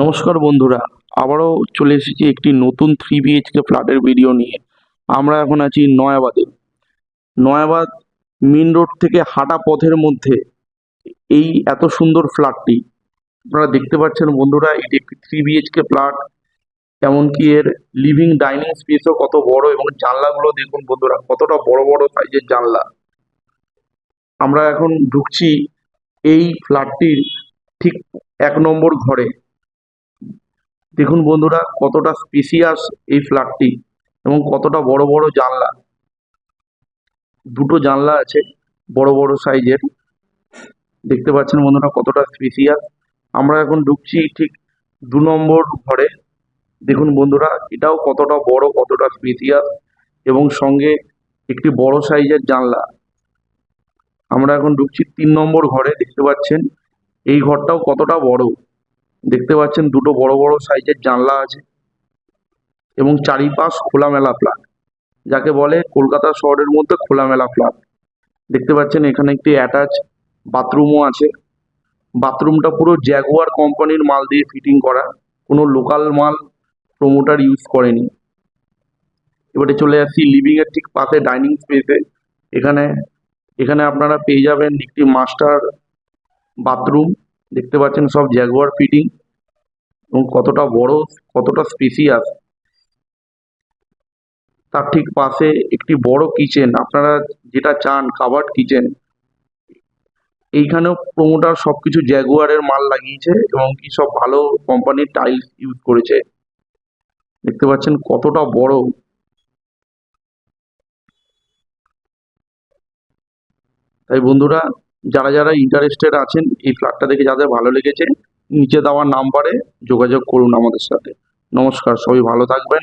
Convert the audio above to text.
নমস্কার বন্ধুরা, আবারও চলে এসেছি একটি নতুন থ্রি বিএইচকে ফ্ল্যাটের ভিডিও নিয়ে। আমরা এখন আছি নয়াবাদে। নয়াবাদ মেন রোড থেকে হাঁটা পথের মধ্যে এই এত সুন্দর ফ্ল্যাটটি আপনারা দেখতে পাচ্ছেন বন্ধুরা, এটি একটি থ্রি বিএইচকে ফ্ল্যাট এমনকি এর লিভিং ডাইনিং স্পেসও কত বড় এবং জানলাগুলো দেখুন বন্ধুরা, কতটা বড় বড় সাইজের জানলা। আমরা এখন ঢুকছি এই ফ্ল্যাটটির ঠিক এক নম্বর ঘরে। দেখুন বন্ধুরা, কতটা স্পেসিয়াস এই ফ্ল্যাটটি এবং কতটা বড় বড় জানলা। দুটো জানলা আছে বড় বড় সাইজের দেখতে পাচ্ছেন বন্ধুরা কতটা স্পেসিয়াস আমরা এখন ঢুকছি ঠিক দু নম্বর ঘরে। দেখুন বন্ধুরা, এটাও কতটা বড়, কতটা স্পেসিয়াস এবং সঙ্গে একটি বড় সাইজের জানলা। আমরা এখন ঢুকছি তিন নম্বর ঘরে, দেখতে পাচ্ছেন। এই ঘরটাও কতটা বড়। দেখতে পাচ্ছেন দুটো বড় বড় সাইজের জানলা আছে এবং চারিপাশ খোলামেলা ফ্ল্যাট, যাকে বলে কলকাতা শহরের মধ্যে খোলামেলা ফ্ল্যাট। দেখতে পাচ্ছেন এখানে একটি অ্যাটাচ বাথরুমও আছে। বাথরুমটা পুরো জ্যাগুয়ার কোম্পানির মাল দিয়ে ফিটিং করা, কোনো লোকাল মাল প্রোমোটার ইউজ করেনি। এবারে চলে আসছি লিভিং এর ঠিক পাশে ডাইনিং স্পেসে। এখানে এখানে আপনারা পেয়ে যাবেন একটি মাস্টার বাথরুম। দেখতে পাচ্ছেন সব জ্যাগুয়ার ফিটিং এবং কতটা বড়, কতটা স্পেসিয়াস তার ঠিক পাশে একটি বড় কিচেন আপনারা যেটা চান কাভার্ড কিচেন এইখানেও প্রোমোটার সব কিছু জ্যাগুয়ারের মাল লাগিয়েছে এবং কি সব ভালো কোম্পানির টাইলস ইউজ করেছে। দেখতে পাচ্ছেন কতটা বড়। তাই বন্ধুরা যারা যারা ইন্টারেস্টেড আছেন, এই ফ্ল্যাটটা দেখে যাদের ভালো লেগেছে, নিচে দেওয়া নাম্বারে যোগাযোগ করুন আমাদের সাথে। নমস্কার, সবাই ভালো থাকবেন।